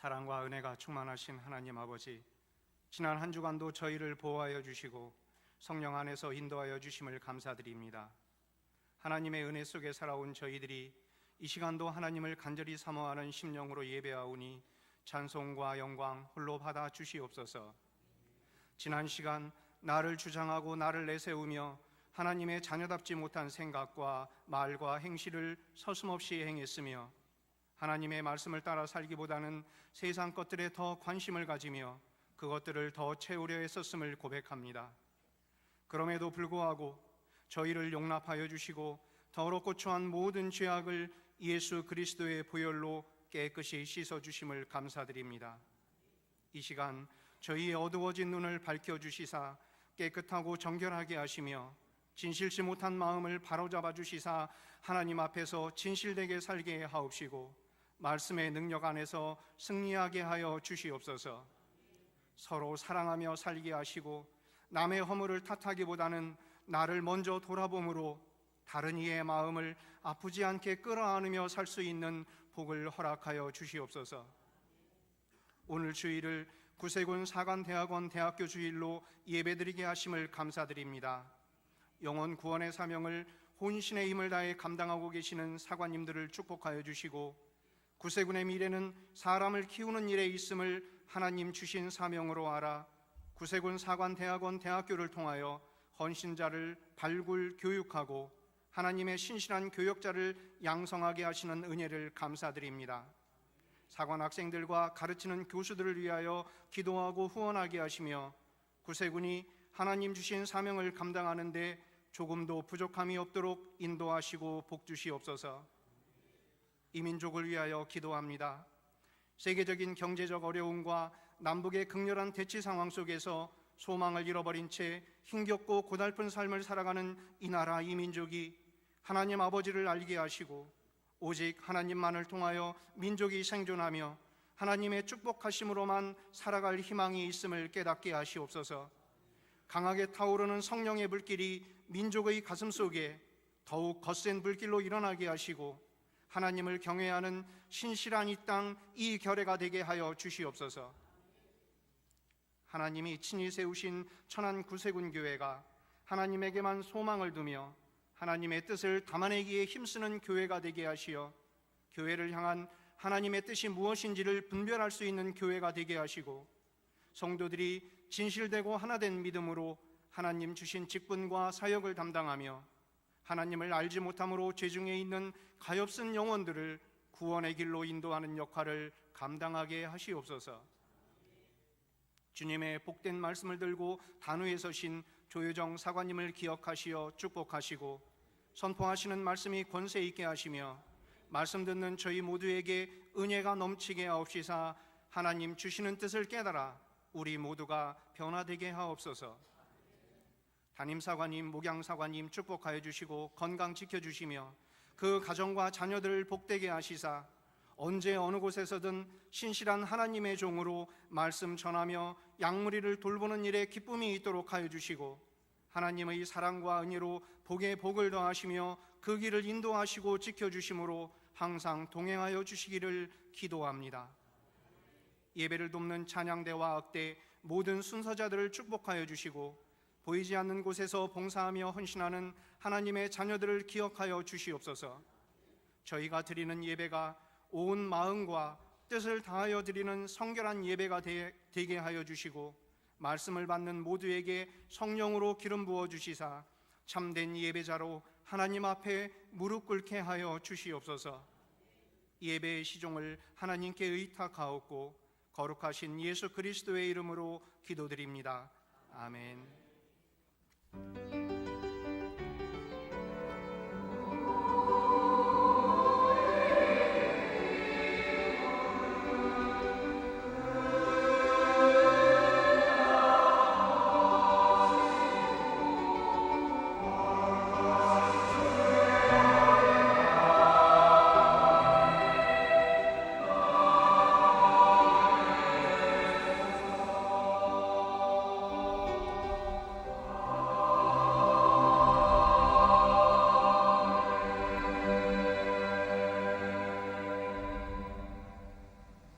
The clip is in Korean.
사랑과 은혜가 충만하신 하나님 아버지, 지난 한 주간도 저희를 보호하여 주시고 성령 안에서 인도하여 주심을 감사드립니다. 하나님의 은혜 속에 살아온 저희들이 이 시간도 하나님을 간절히 사모하는 심령으로 예배하오니 찬송과 영광 홀로 받아 주시옵소서. 지난 시간 나를 주장하고 나를 내세우며 하나님의 자녀답지 못한 생각과 말과 행실을 서슴없이 행했으며 하나님의 말씀을 따라 살기보다는 세상 것들에 더 관심을 가지며 그것들을 더 채우려 했었음을 고백합니다. 그럼에도 불구하고 저희를 용납하여 주시고 더럽고 초한 모든 죄악을 예수 그리스도의 보혈로 깨끗이 씻어 주심을 감사드립니다. 이 시간 저희의 어두워진 눈을 밝혀 주시사 깨끗하고 정결하게 하시며 진실치 못한 마음을 바로잡아 주시사 하나님 앞에서 진실되게 살게 하옵시고 말씀의 능력 안에서 승리하게 하여 주시옵소서. 서로 사랑하며 살게 하시고 남의 허물을 탓하기보다는 나를 먼저 돌아봄으로 다른 이의 마음을 아프지 않게 끌어안으며 살 수 있는 복을 허락하여 주시옵소서. 오늘 주일을 구세군 사관대학원 대학교 주일로 예배드리게 하심을 감사드립니다. 영혼 구원의 사명을 혼신의 힘을 다해 감당하고 계시는 사관님들을 축복하여 주시고 구세군의 미래는 사람을 키우는 일에 있음을 하나님 주신 사명으로 알아 구세군 사관 대학원 대학교를 통하여 헌신자를 발굴 교육하고 하나님의 신실한 교역자를 양성하게 하시는 은혜를 감사드립니다. 사관 학생들과 가르치는 교수들을 위하여 기도하고 후원하게 하시며 구세군이 하나님 주신 사명을 감당하는데 조금도 부족함이 없도록 인도하시고 복주시옵소서. 이 민족을 위하여 기도합니다. 세계적인 경제적 어려움과 남북의 극렬한 대치 상황 속에서 소망을 잃어버린 채 힘겹고 고달픈 삶을 살아가는 이 나라 이 민족이 하나님 아버지를 알게 하시고 오직 하나님만을 통하여 민족이 생존하며 하나님의 축복하심으로만 살아갈 희망이 있음을 깨닫게 하시옵소서. 강하게 타오르는 성령의 불길이 민족의 가슴 속에 더욱 거센 불길로 일어나게 하시고 하나님을 경외하는 신실한 이 땅 이 결례가 되게 하여 주시옵소서. 하나님이 친히 세우신 천안 구세군 교회가 하나님에게만 소망을 두며 하나님의 뜻을 담아내기에 힘쓰는 교회가 되게 하시어 교회를 향한 하나님의 뜻이 무엇인지를 분별할 수 있는 교회가 되게 하시고 성도들이 진실되고 하나된 믿음으로 하나님 주신 직분과 사역을 담당하며 하나님을 알지 못함으로 죄중에 있는 가엾은 영혼들을 구원의 길로 인도하는 역할을 감당하게 하시옵소서. 주님의 복된 말씀을 들고 단위에 서신 조효정 사관님을 기억하시어 축복하시고 선포하시는 말씀이 권세 있게 하시며 말씀 듣는 저희 모두에게 은혜가 넘치게 하옵시사 하나님 주시는 뜻을 깨달아 우리 모두가 변화되게 하옵소서. 담임 사관님, 목양 사관님 축복하여 주시고 건강 지켜 주시며 그 가정과 자녀들을 복되게 하시사 언제 어느 곳에서든 신실한 하나님의 종으로 말씀 전하며 양무리를 돌보는 일에 기쁨이 있도록 하여 주시고 하나님의 사랑과 은혜로 복에 복을 더하시며 그 길을 인도하시고 지켜 주심으로 항상 동행하여 주시기를 기도합니다. 예배를 돕는 찬양대와 악대 모든 순서자들을 축복하여 주시고 보이지 않는 곳에서 봉사하며 헌신하는 하나님의 자녀들을 기억하여 주시옵소서. 저희가 드리는 예배가 온 마음과 뜻을 다하여 드리는 성결한 예배가 되, 게 하여 주시고 말씀을 받는 모두에게 성령으로 기름 부어 주시사 참된 예배자로 하나님 앞에 무릎 꿇게 하여 주시옵소서. 예배의 시종을 하나님께 의탁하옵고 거룩하신 예수 그리스도의 이름으로 기도드립니다. 아멘. Thank you.